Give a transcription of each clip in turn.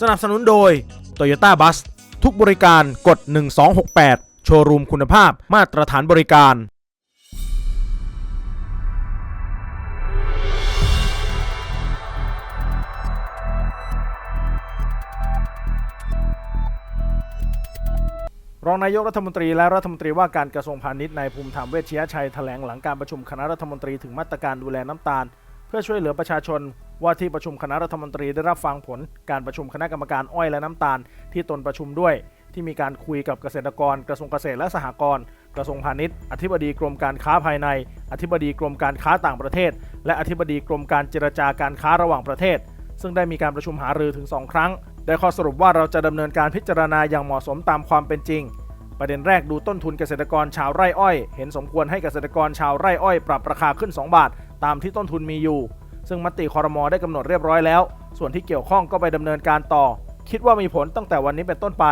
สนับสนุนโดย Toyota Bus ทุกบริการกด 1268 โชว์รูมคุณภาพมาตรฐานบริการ รองนายกรัฐมนตรีและรัฐมนตรีว่าการกระทรวงพาณิชย์นายภูมิธรรมเวชยชัยแถลงหลังการประชุมคณะรัฐมนตรีถึงมาตรการดูแลน้ำตาล เพื่อช่วยเหลือประชาชน ว่าที่ประชุมคณะรัฐมนตรีได้รับฟังผลการประชุมคณะกรรมการอ้อยและน้ำตาล ที่ตนประชุมด้วย ที่มีการคุยกับเกษตรกร กระทรวงเกษตรและสหกรณ์กระทรวงพาณิชย์ อธิบดีกรมการค้าภายใน อธิบดีกรมการค้าต่างประเทศ และอธิบดีกรมการเจรจาการค้าระหว่างประเทศ ซึ่งได้มีการประชุมหารือถึง 2 ครั้ง ได้ข้อสรุปว่าเราจะดำเนินการพิจารณาอย่างเหมาะสมตามความเป็นจริง ประเด็นแรกดูต้นทุนเกษตรกรชาวไร่อ้อย เห็นสมควรให้เกษตรกรชาวไร่อ้อยปรับราคาขึ้น 2 บาท ตามที่ต้นทุนมีอยู่ ซึ่งมติคอรมอได้กำหนดเรียบร้อยแล้ว ส่วนที่เกี่ยวข้องก็ไปดำเนินการต่อ คิดว่ามีผลตั้งแต่วันนี้เป็นต้นไป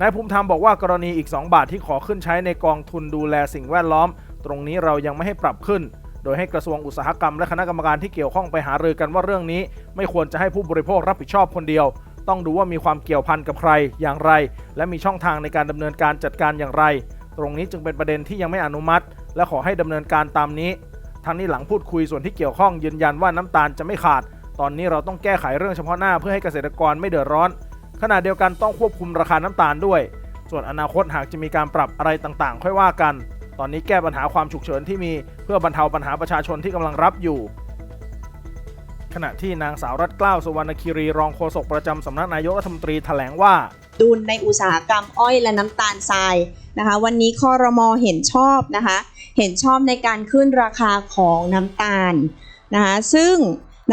นายภูมิธรรมบอกว่ากรณีอีก 2 บาทที่ขอขึ้นใช้ในกองทุนดูแลสิ่งแวดล้อม ตรงนี้เรายังไม่ให้ปรับขึ้น โดยให้กระทรวงอุตสาหกรรมและคณะกรรมการที่เกี่ยวข้องไปหารือกันว่าเรื่องนี้ ไม่ควรจะให้ผู้บริโภครับผิดชอบคนเดียว ต้องดูว่ามีความเกี่ยวพันกับใครอย่างไร และมีช่องทางในการดำเนินการจัดการอย่างไร ตรงนี้จึงเป็นประเด็นที่ยังไม่อนุมัติ และขอให้ดำเนินการตามนี้ ทั้งนี้หลังพูดคุยส่วนที่เกี่ยวข้องยืนยันว่าน้ำตาลจะไม่ขาด ตอนนี้เราต้องแก้ไขเรื่องเฉพาะหน้าเพื่อให้เกษตรกรไม่เดือดร้อน ขณะเดียวกันต้องควบคุมราคาน้ำตาลด้วย ส่วนอนาคตหากจะมีการปรับอะไรต่างๆ ค่อยว่ากัน ตอนนี้แก้ปัญหาความฉุกเฉินที่มีเพื่อบรรเทาปัญหาประชาชนที่กำลังรับอยู่ ขณะที่นางสาวรัตเกล้าสุวรรณคีรีรองโฆษกประจำสำนักนายกรัฐมนตรีแถลงว่าดุลในอุตสาหกรรมอ้อยและน้ำตาลทรายนะคะ วันนี้คอรมอเห็นชอบนะคะ เห็นชอบในการขึ้นราคาของน้ำตาลนะคะซึ่ง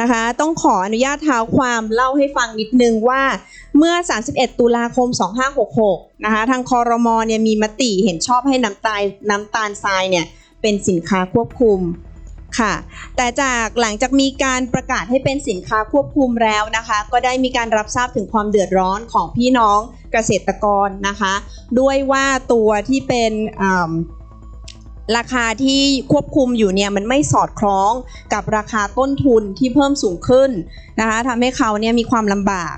นะคะต้องขออนุญาตเท้าความเล่าให้ฟังนิดนึงว่าเมื่อ 31 ตุลาคม 2566 นะคะทางคอรมอเนี่ยมีมติเห็นชอบให้น้ำตาลน้ำตาลทรายเนี่ยเป็นสินค้าควบคุมค่ะแต่จากหลังจากมีการประกาศให้เป็นสินค้าควบคุมแล้วนะคะ ก็ได้มีการรับทราบถึงความเดือดร้อนของพี่น้องเกษตรกรนะคะ ด้วยว่าตัวที่เป็น ราคาที่ควบคุมอยู่เนี่ยมันไม่สอดคล้องกับราคาต้นทุนที่เพิ่มสูงขึ้นนะคะทำให้เขาเนี่ยมีความลำบาก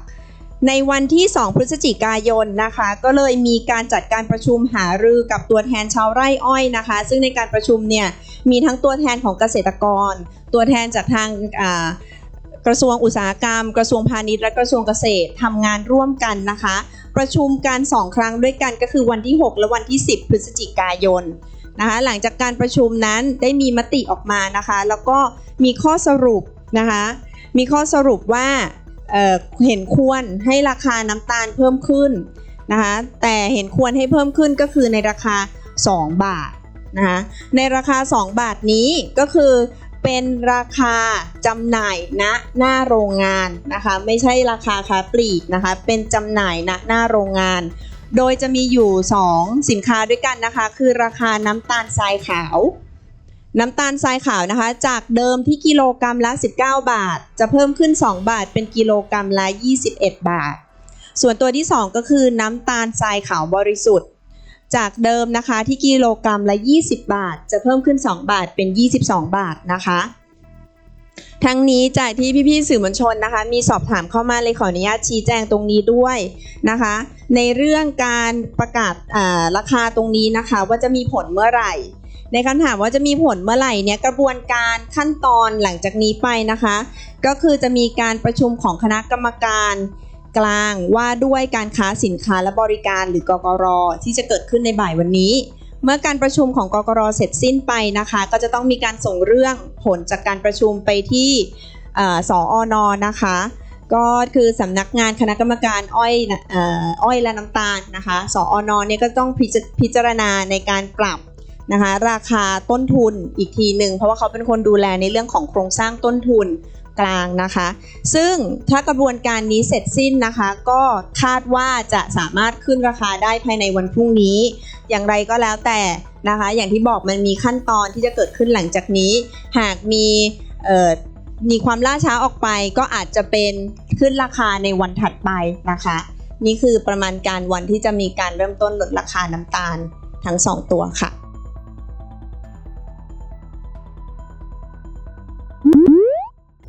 ในวันที่ 2 พฤศจิกายนนะคะ ก็เลยมีการจัดการประชุมหารือกับตัวแทนชาวไร่อ้อยนะคะ ซึ่งในการประชุมเนี่ยมีทั้งตัวแทนของเกษตรกร ตัวแทนจากทางกระทรวงอุตสาหกรรม กระทรวงพาณิชย์และกระทรวงเกษตรทำงานร่วมกันนะคะ ประชุมกัน 2 ครั้งด้วยกันก็คือวันที่ 6 และวันที่ 10 พฤศจิกายน นะคะหลังจากการประชุมนั้นได้มีมติออกมานะคะ แล้วก็มีข้อสรุปนะคะมีข้อสรุปว่าเเห็นควรให้ราคาน้ำตาลเพิ่มขึ้นนะคะแต่เห็นควรให้เพิ่มขึ้นก็คือในราคา 2 บาทนะคะในราคา 2 บาทนี้ก็คือเป็นราคาจำหน่ายณหน้าโรงงานนะคะไม่ใช่ราคาค้าปลีกนะคะเป็นจำหน่ายณหน้าโรงงาน โดยจะมีอยู่ 2 สินค้าด้วยกันนะคะ คือราคาน้ำตาลทรายขาว น้ำตาลทรายขาวนะคะ จากเดิมที่กิโลกรรัมละ 19 บาท จะเพิ่มขึ้น 2 บาท เป็นกิโลกรรัมละ 21 บาท ส่วนตัวที่ 2 ก็คือน้ำตาลทรายขาวบริสุทธิ์ จากเดิมนะคะที่กิโลกรรัมละ 20 บาท จะเพิ่มขึ้น 2 บาทเป็น 22 บาทนะคะ ทั้งนี้จากที่พี่ๆสื่อมวลชนนะคะ มีสอบถามเข้ามาเลยขออนุญาตชี้แจงตรงนี้ด้วยนะคะ ในเรื่องการประกาศราคาตรงนี้นะคะ ว่าจะมีผลเมื่อไหร่ ในคำถามว่าจะมีผลเมื่อไหร่เนี่ยกระบวนการขั้นตอนหลังจากนี้ไปนะคะ ก็คือจะมีการประชุมของคณะกรรมการกลางว่าด้วยการค้าสินค้าและบริการหรือกกรที่จะเกิดขึ้นในบ่ายวันนี้ เมื่อการประชุมของกกรเสร็จสิ้นไปนะคะ ก็จะต้องมีการส่งเรื่องผลจากการประชุมไปที่เอ่อสอนนะคะ ก็คือสำนักงานคณะกรรมการอ้อยอ,อ,อ้อยและน้ำตาลนะคะสออนเนี่ยก็ต้องพพิจารณาในการปรับนะคะราคาต้นทุนอีกทีหนึ่งเพราะว่าเขาเป็นคนดูแลในเรื่องของโครงสร้างต้นทุน กลางนะคะ ซึ่งถ้ากระบวนการนี้เสร็จสิ้นนะคะ ก็คาดว่าจะสามารถขึ้นราคาได้ภายในวันพรุ่งนี้ อย่างไรก็แล้วแต่นะคะ อย่างที่บอกมันมีขั้นตอนที่จะเกิดขึ้นหลังจากนี้ หากมีมีความล่าช้าออกไปก็อาจจะเป็นขึ้นราคาในวันถัดไปนะคะ นี่คือประมาณการวันที่จะมีการเริ่มต้นลดราคาน้ำตาลทั้งสองตัวค่ะ